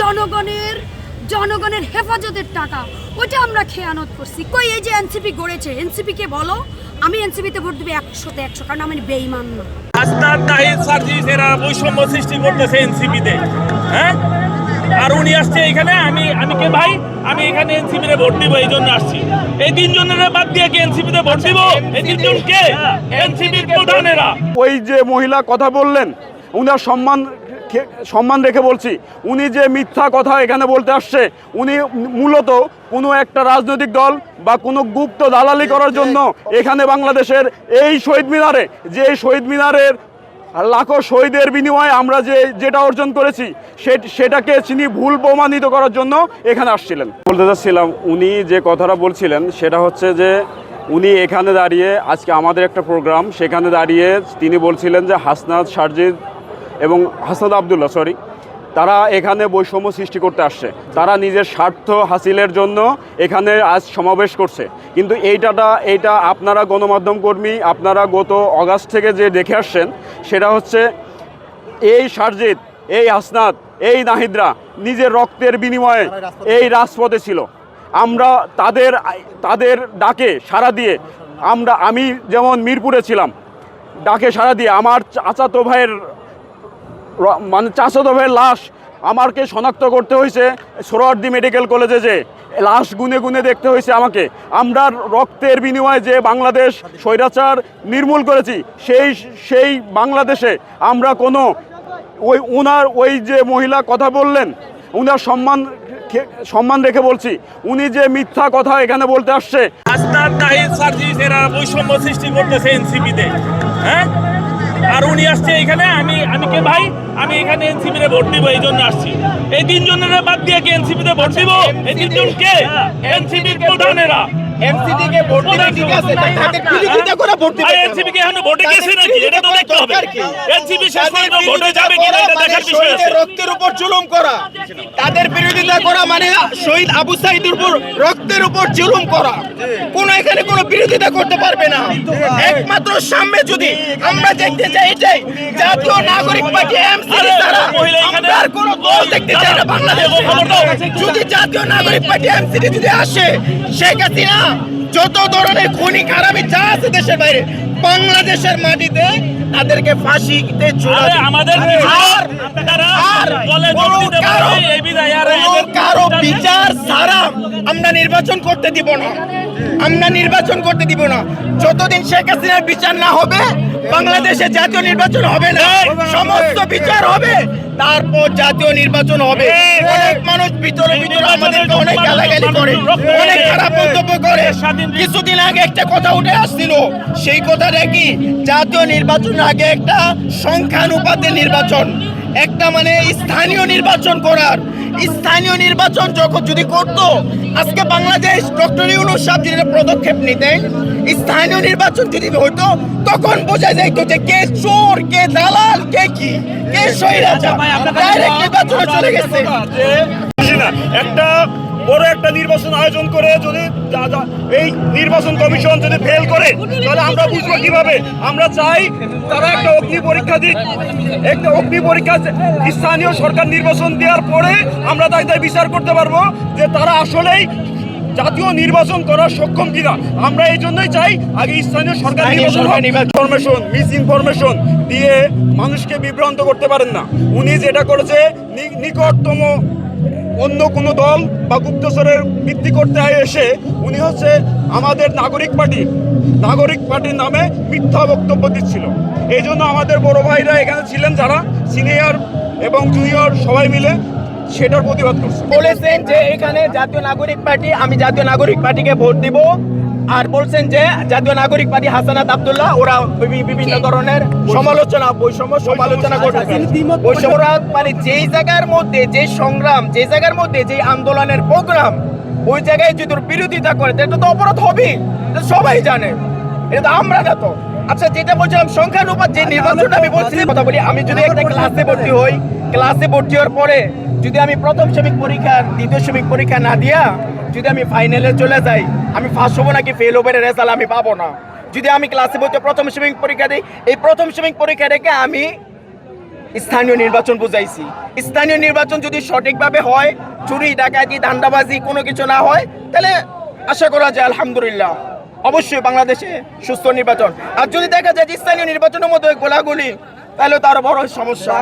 জনগণের জনগণের হেফাজতের টাকা ওইটা আমরা খেয়ানত করছি। কই এই যে এনসিপি গড়েছে? এনসিপি কে বলো? আমি এনসিপিতে ভোট দেবো একশোতে একশো কারণ আমি বেইমান না। হাসনাত তাহিদ সার্জিস এরা বৈষম্য সৃষ্টি করতেছে এনসিপিতে হ্যাঁ? আর উনি আসছে এখানে আমি আমি কে ভাই? আমি এখানে এনসিপিতে ভোট দিব এই জন্য আসছি। এই তিনজনের বাদ দিয়ে কি এনসিপিতে ভোট দিব? এই তিনজন কে? এনসিপির প্রধানেরা। ওই যে মহিলা কথা বললেন উনার সম্মান সম্মান রেখে বলছি, উনি যে মিথ্যা কথা এখানে বলতে আসছে, উনি মূলত কোনো একটা রাজনৈতিক দল বা কোনো গুপ্ত দালালি করার জন্য এখানে বাংলাদেশের এই শহীদ মিনারে, যে এই শহীদ মিনারের লাখো শহীদের বিনিময়ে আমরা যে যেটা অর্জন করেছি, সে- সেটাকে তিনি ভুল প্রমাণিত করার জন্য এখানে আসছিলেন। বলতে চাচ্ছিলাম, উনি যে কথাটা বলছিলেন, সেটা হচ্ছে যে উনি এখানে দাঁড়িয়ে আজকে আমাদের একটা প্রোগ্রাম, সেখানে দাঁড়িয়ে তিনি বলছিলেন যে হাসনাত সারজিদ এবং হাসনাত আবদুল্লাহ সরি তারা এখানে বৈষম্য সৃষ্টি করতে আসছে। তারা নিজের স্বার্থ হাসিলের জন্য এখানে আজ সমাবেশ করছে। কিন্তু এইটাটা, এইটা আপনারা গণমাধ্যম কর্মী, আপনারা গত অগাস্ট থেকে যে দেখে আসছেন, সেটা হচ্ছে এই সারজিৎ, এই হাসনাত, এই নাহিদরা নিজের রক্তের বিনিময়ে এই রাজপথে ছিল। আমরা তাদের তাদের ডাকে সাড়া দিয়ে, আমরা, আমি যেমন মিরপুরে ছিলাম, ডাকে সাড়া দিয়ে, আমার চাচাতো ভাইয়ের মানে চাচাতো ভাইয়ের লাশ আমাকে শনাক্ত করতে হয়েছে সোহরাওয়ার্দী মেডিকেল কলেজে যে লাশ গুনে গুনে দেখতে হয়েছে আমাকে। আমরা রক্তের বিনিময়ে যে বাংলাদেশ স্বৈরাচার নির্মূল করেছি, সেই সেই বাংলাদেশে আমরা কোনো ওই ওনার ওই যে মহিলা কথা বললেন, উনার সম্মান সম্মান রেখে বলছি, উনি যে মিথ্যা কথা এখানে বলতে আসছে। বৈষম্য সৃষ্টি করতেছে এনসিপিতে হ্যাঁ? আর উনি আসছে এখানে আমি আমি কে ভাই? আমি এখানে এনসিপিতে ভোট দিব এই জন্য আসছি। এই তিনজনের বাদ দিয়ে কি এনসিপিতে ভোট দিব? এই তিনজন কে? এনসিপির প্রধানেরা। এনসিপি কে ভোট দিলে ঠিক আছে তাদের কি করে ভোট দিবে এনসিপি কে এখন ভোটে গেছে নাকি? এটা তো দেখতে হবে। এনসিপি শেষ পর্যন্ত ভোটে যাবে কিনা এটা দেখার বিষয় আছে। রক্তের উপর জুলুম করা। তাদের বিরোধিতা করা মানে শহীদ আবু সাইদের উপর রক্তের উপর জুলুম করা। কোন এখানে কোনো বিরোধিতা করতে পারবে না। একমাত্র সামনে যদি আমরা দেখতে চাই এটাই জাতীয় নাগরিক পার্টি ছাড়া আমরা আর কোনো দল দেখতে চাই না বাংলাদেশে। যদি জাতীয় নাগরিক পার্টি এমসিডি যদি আসে শেখ হাসিনা যত ধরনের খুনি খারাপি যা আছে দেশের বাইরে বাংলাদেশের মাটিতে তাদেরকে ফাঁসিতে ঝুলা আরে দিবে। আমাদের আর- কারো- বিচার ছাড়া আমরা নির্বাচন করতে দিব না। আমরা নির্বাচন করতে দিব না। যতদিন শেখ হাসিনার বিচার না হবে বাংলাদেশে জাতীয় নির্বাচন হবে না। সমস্ত বিচার হবে তারপর জাতীয় নির্বাচন হবে। ভিতরে ভিতরে আমাদেরকে অনেক গালাগালি করে অনেক খারাপ মন্তব্য করে। কিছুদিন আগে একটা কথা উঠে আসছিল সেই কথাটা কি? জাতীয় নির্বাচনের আগে একটা সংখ্যানুপাতে নির্বাচন একটা মানে স্থানীয় নির্বাচন করার। স্থানীয় নির্বাচন যখন যদি করত আজকে বাংলাদেশ ডক্টর ইউনুস সাহেব যদি পদক্ষেপ নিতেন স্থানীয় নির্বাচন যদি হতো তখন বোঝা যাইতো যে কে চোর কে দালাল কে কি? কে স্বৈরাচার ডাইরেক্ট নির্বাচনে চলে গেছে। না, একটা বড় একটা নির্বাচন আয়োজন করে যদি এই নির্বাচন কমিশন যদি ফেল করে তাহলে আমরা বুঝব কীভাবে? আমরা চাই তারা একটা অগ্নি পরীক্ষা দিক। একটা অগ্নি পরীক্ষা স্থানীয় সরকার নির্বাচন দেওয়ার পরে আমরা তাই বিচার করতে পারব যে তারা আসলেই জাতীয় নির্বাচন করার সক্ষম কিনা। আমরা এই জন্যই চাই আগে স্থানীয় সরকার নির্বাচন। ইনফরমেশন মিস ইনফরমেশন দিয়ে মানুষকে বিভ্রান্ত করতে পারেন না। উনি যেটা করেছে নিকটতম অন্য কোনো দল বা গুপ্তচরের বৃদ্ধি করতে এসে উনি হচ্ছে আমাদের নাগরিক পার্টি। নাগরিক পার্টির নামে মিথ্যা বক্তব্য দিচ্ছিল। এই জন্য আমাদের বড় ভাইরা এখানে ছিলেন যারা, সিনিয়র এবং জুনিয়র সবাই মিলে সেটার প্রতিবাদ করছে। বলেছেন যে এখানে জাতীয় নাগরিক পার্টি, আমি জাতীয় নাগরিক পার্টিকে ভোট দিব। আর বলছেন যে জাতীয় নাগরিক পার্টি হাসানাত আবদুল্লাহ ওরা বিভিন্ন ধরনের সমালোচনা বৈষম্য সমালোচনা করতেছে। বৈষম্যরা মানে যেই জায়গার মধ্যে যে সংগ্রাম যে জায়গার মধ্যে যে আন্দোলনের প্রোগ্রাম ওই জায়গায় যদি বিরোধিতা করে এটা তো অপরাধ হবেই। সবাই জানে। এটা তো আমরা না তো। আচ্ছা যেটা বলছিলাম, সংখ্যানুপাত, যে নির্বাচনটা আমি বলছিলাম কথা বলি, আমি যদি একটা ক্লাসে ভর্তি হই, ক্লাসে ভর্তি হওয়ার পরে যদি আমি প্রথম শ্রমিক পরীক্ষা, দ্বিতীয় শ্রমিক পরীক্ষা না দিয়া যদি আমি ফাইনালে চলে যাই, আমি ফার্স্ট হব নাকি ফেল হবে রেজাল্ট আমি পাবো না? যদি আমি ক্লাসে ভর্তি প্রথম শ্রমিক পরীক্ষা দিই, এই প্রথম শ্রমিক পরীক্ষা রেখে আমি স্থানীয় নির্বাচন বুঝাইছি। স্থানীয় নির্বাচন যদি সঠিকভাবে হয়, চুরি, ডাকাতি, ধান্দাবাজি কোনো কিছু না হয়, তাহলে আশা করা যায় আলহামদুলিল্লাহ। অবশ্যই বাংলাদেশে সুস্থ নির্বাচন। আর যদি দেখা যায় যে স্থানীয় নির্বাচনের মধ্যে গোলাগুলি, তাহলে তার বড় সমস্যা।